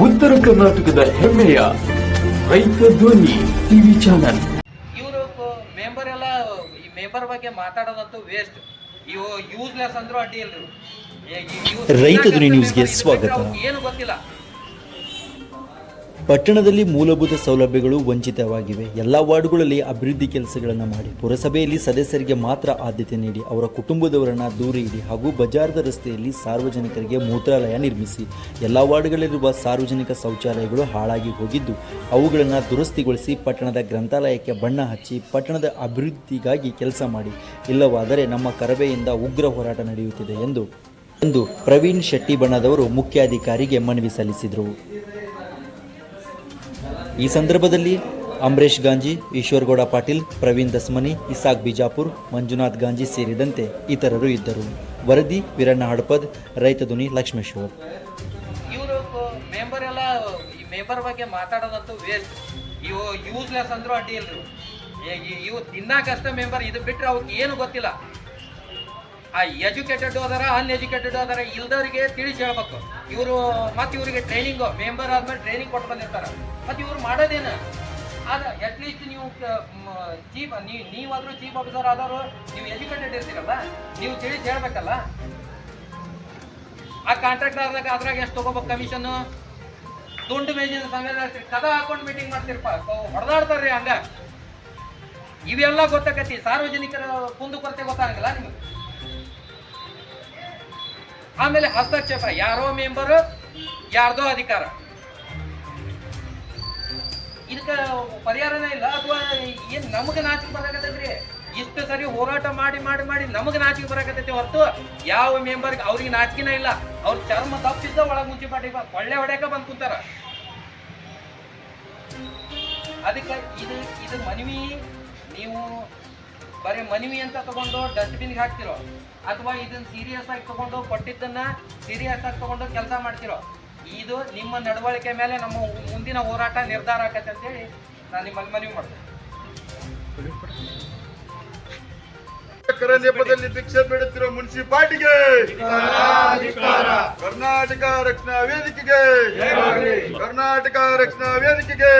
ಉತ್ತರ ಕರ್ನಾಟಕದ ಹೆಮ್ಮೆಯ ರೈತ ಧ್ವನಿ ಟಿವಿ ಚಾನಲ್. ಇವರು ಮೆಂಬರ್ ಎಲ್ಲ ಈ ಮೆಂಬರ್ ಬಗ್ಗೆ ಮಾತಾಡೋದಂತೂ ವೇಸ್ಟ್ ಇವು ಯೂಸ್ಲೆಸ್ ಅಂದ್ರೂ ಅಡ್ಡಿ ಇಲ್ರಿ. use- ರೈತ ಧ್ವನಿ ನ್ಯೂಸ್ಗೆ ಸ್ವಾಗತ. ಏನು ಗೊತ್ತಿಲ್ಲ. ಪಟ್ಟಣದಲ್ಲಿ ಮೂಲಭೂತ ಸೌಲಭ್ಯಗಳು ವಂಚಿತವಾಗಿವೆ. ಎಲ್ಲ ವಾರ್ಡ್ಗಳಲ್ಲಿ ಅಭಿವೃದ್ಧಿ ಕೆಲಸಗಳನ್ನು ಮಾಡಿ. ಪುರಸಭೆಯಲ್ಲಿ ಸದಸ್ಯರಿಗೆ ಮಾತ್ರ ಆದ್ಯತೆ ನೀಡಿ, ಅವರ ಕುಟುಂಬದವರನ್ನು ದೂರ ಇಡಿ ಹಾಗೂ ಬಜಾರದ ರಸ್ತೆಯಲ್ಲಿ ಸಾರ್ವಜನಿಕರಿಗೆ ಮೂತ್ರಾಲಯ ನಿರ್ಮಿಸಿ. ಎಲ್ಲ ವಾರ್ಡ್ಗಳಲ್ಲಿರುವ ಸಾರ್ವಜನಿಕ ಶೌಚಾಲಯಗಳು ಹಾಳಾಗಿ ಹೋಗಿದ್ದು, ಅವುಗಳನ್ನು ದುರಸ್ತಿಗೊಳಿಸಿ ಪಟ್ಟಣದ ಗ್ರಂಥಾಲಯಕ್ಕೆ ಬಣ್ಣ ಹಚ್ಚಿ ಪಟ್ಟಣದ ಅಭಿವೃದ್ಧಿಗಾಗಿ ಕೆಲಸ ಮಾಡಿ. ಇಲ್ಲವಾದರೆ ನಮ್ಮ ಕರವೆಯಿಂದ ಉಗ್ರ ಹೋರಾಟ ನಡೆಯುತ್ತಿದೆ ಎಂದು ಎಂದು ಪ್ರವೀಣ್ ಶೆಟ್ಟಿ ಬಣ್ಣದವರು ಮುಖ್ಯಾಧಿಕಾರಿಗೆ ಮನವಿ ಸಲ್ಲಿಸಿದರು. ಈ ಸಂದರ್ಭದಲ್ಲಿ ಅಂಬರೀಶ್ ಗಾಂಜಿ, ಈಶ್ವರಗೌಡ ಪಾಟೀಲ್, ಪ್ರವೀಣ್ ದಸ್ಮನಿ, ಇಸಾಕ್ ಬಿಜಾಪುರ್, ಮಂಜುನಾಥ್ ಗಾಂಜಿ ಸೇರಿದಂತೆ ಇತರರು ಇದ್ದರು. ವರದಿ ವೀರಣ್ಣ ಹಡಪದ್, ರೈತ ಧ್ವನಿ ಲಕ್ಷ್ಮೇಶ್ವರ್ ಇವರು ಮೆಂಬರ್ ಈ ಮೆಂಬರ್ ಬಗ್ಗೆ ಮಾತಾಡೋದಂತೂ ವೇಸ್ಟ್ ಇವು ಯೂಸ್ಲೆಸ್ ಅಂದ್ರೂ ಅಡ್ಡಿ ಇಲ್ರಿ. ಇವು ತಿನ್ನಕಷ್ಟ ಮೆಂಬರ್ ಇದು ಬಿಟ್ಟರೆ ಅವ್ರಿಗೆ ಏನು ಗೊತ್ತಿಲ್ಲ. ಆ ಎಜುಕೇಟೆಡ್ ಅದಾರ ಅನ್ಎಜುಕೇಟೆಡ್ ಅದಾರ ಇಲ್ದವರಿಗೆ ತಿಳಿಸಿ ಹೇಳ್ಬೇಕು. ಇವರು ಮತ್ತೆ ಇವರಿಗೆ ಟ್ರೈನಿಂಗ್ ಮೆಂಬರ್ ಆದ್ಮೇಲೆ ಟ್ರೈನಿಂಗ್ ಕೊಟ್ಟು ಬಂದಿರ್ತಾರೆ. ಮತ್ತೆ ಇವ್ರು ಮಾಡೋದೇನು? ಆದ ಅಟ್ಲೀಸ್ಟ್ ನೀವು ಚೀಫ್ ನೀವು ನೀವಾದರೂ ಚೀಫ್ ಆಫೀಸರ್ ಆದವರು, ನೀವು ಎಜುಕೇಟೆಡ್ ಇರ್ತೀರಲ್ಲ, ನೀವು ತಿಳಿಸಿ ಹೇಳ್ಬೇಕಲ್ಲ? ಆ ಕಾಂಟ್ರಾಕ್ಟ್ ಆದಾಗ ಅದ್ರಾಗ ಎಷ್ಟು ತಗೋಬೇಕು ಕಮಿಷನ್ ದುಂಡು ಮೇಜಿನ ಸಂಘ ಕದ ಹಾಕೊಂಡು ಮೀಟಿಂಗ್ ಮಾಡ್ತಿರ್ಪ. ಹೊಡೆದಾಡ್ತಾರ್ರಿ ಹಂಗ. ಇವೆಲ್ಲ ಗೊತ್ತಾಗತಿ ಸಾರ್ವಜನಿಕರ ಕುಂದುಕೊರತೆ ಗೊತ್ತಾಗಲ್ಲ ನಿಮಗೆ. ಆಮೇಲೆ ಹಸ್ತಕ್ಷೇಪ ಯಾರೋ ಮೆಂಬರ್ ಯಾರ್ದೋ ಅಧಿಕಾರ. ಇದಕ್ಕೆ ಪರಿಹಾರನೇ ಇಲ್ಲ. ಅಥವಾ ಏನ್ ನಮಗೆ ನಾಚಿಕೆ ರೀ ಇಷ್ಟು ಸರಿ ಹೋರಾಟ ಮಾಡಿ ಮಾಡಿ ಮಾಡಿ ನಮಗೆ ನಾಚಿಕೆ ಬರಕತ್ತೈತಿ ಹೊರತು ಯಾವ ಮೆಂಬರ್ಗೆ ಅವ್ರಿಗೆ ನಾಚಿಕೆನ ಇಲ್ಲ. ಅವ್ರ ಚರ್ಮ ತಪ್ಪಿದ್ದ ಒಳಗೆ ಮುಂಚೆ ಪಾಟಿ ಒಳ್ಳೆ ಹೊಡೆಯಕ ಬಂದ್ ಕುಂತಾರ. ಅದಕ್ಕೆ ಇದು ಇದು ಮನವಿ ನೀವು ಬರೀ ಮನವಿ ಅಂತ ತಗೊಂಡು ಡಸ್ಟ್ಬಿನ್ಗೆ ಹಾಕ್ತಿರೋ? ಅಥವಾ ಇದನ್ನ ಸೀರಿಯಸ್ ಆಗಿ ತಗೊಂಡು ಕೊಟ್ಟಿದ್ದನ್ನ ಸೀರಿಯಸ್ ಆಗಿ ತಗೊಂಡು ಕೆಲಸ ಮಾಡ್ತಿರೋ? ಇದು ನಿಮ್ಮ ನಡವಳಿಕೆ ಮೇಲೆ ನಮ್ಮ ಮುಂದಿನ ಹೋರಾಟ ನಿರ್ಧಾರ ಆಕತ್ತೆ ಅಂತೇಳಿ ನಾನು ನಿಮ್ಮಲ್ಲಿ ಮನವಿ ಮಾಡ್ತೇನೆ. ನೆಪದಲ್ಲಿ ಭಿಕ್ಷೆ ಬೇಡುತ್ತಿರುವ ಮುನ್ಸಿಪಾಲ್ಟಿಗೆ! ಕರ್ನಾಟಕ ರಕ್ಷಣಾ ವೇದಿಕೆಗೆ! ಕರ್ನಾಟಕ ರಕ್ಷಣಾ ವೇದಿಕೆಗೆ!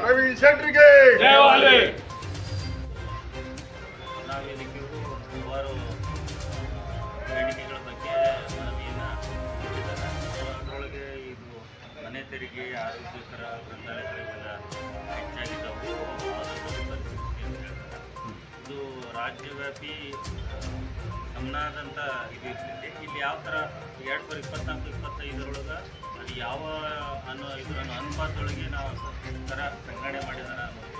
ಪ್ರವೀಣ್ ಶೆಟ್ರಿಗೆ! ನಾವೇದಕ್ಕಿಗೂ ಹಲವಾರು ಬೇಡಿಕೆಗಳ ಬಗ್ಗೆ ಮನವಿಯನ್ನು ಕೊಟ್ಟಿದ್ದಾರೆ ಅದರೊಳಗೆ ಇದು ಮನೆ ತೆರಿಗೆ, ಆರೋಗ್ಯಕರ ಗ್ರಂಥಾಲಯಗಳಿಗೆಲ್ಲ ಹೆಚ್ಚಾಗಿದ್ದವು. ಆದಷ್ಟು ಪರಿಸ್ಥಿತಿ ಅಂತ ಇದು ರಾಜ್ಯವ್ಯಾಪಿ ಸಮನಾದಂಥ ಇದು ಇರ್ತೈತಿ. ಇಲ್ಲಿ ಯಾವ ಥರ ಎರಡು ಸಾವಿರದ ಇಪ್ಪತ್ನಾಲ್ಕು, ಇಪ್ಪತ್ತೈದರೊಳಗೆ ಅದು ಯಾವ ಅನ್ನೋ ಇದರನ್ನು ಅನುಪಾತದೊಳಗೆ ನಾವು ಥರ ಸಂಗ್ರಹಣೆ ಮಾಡಿದಾರ ಅನ್ನೋದು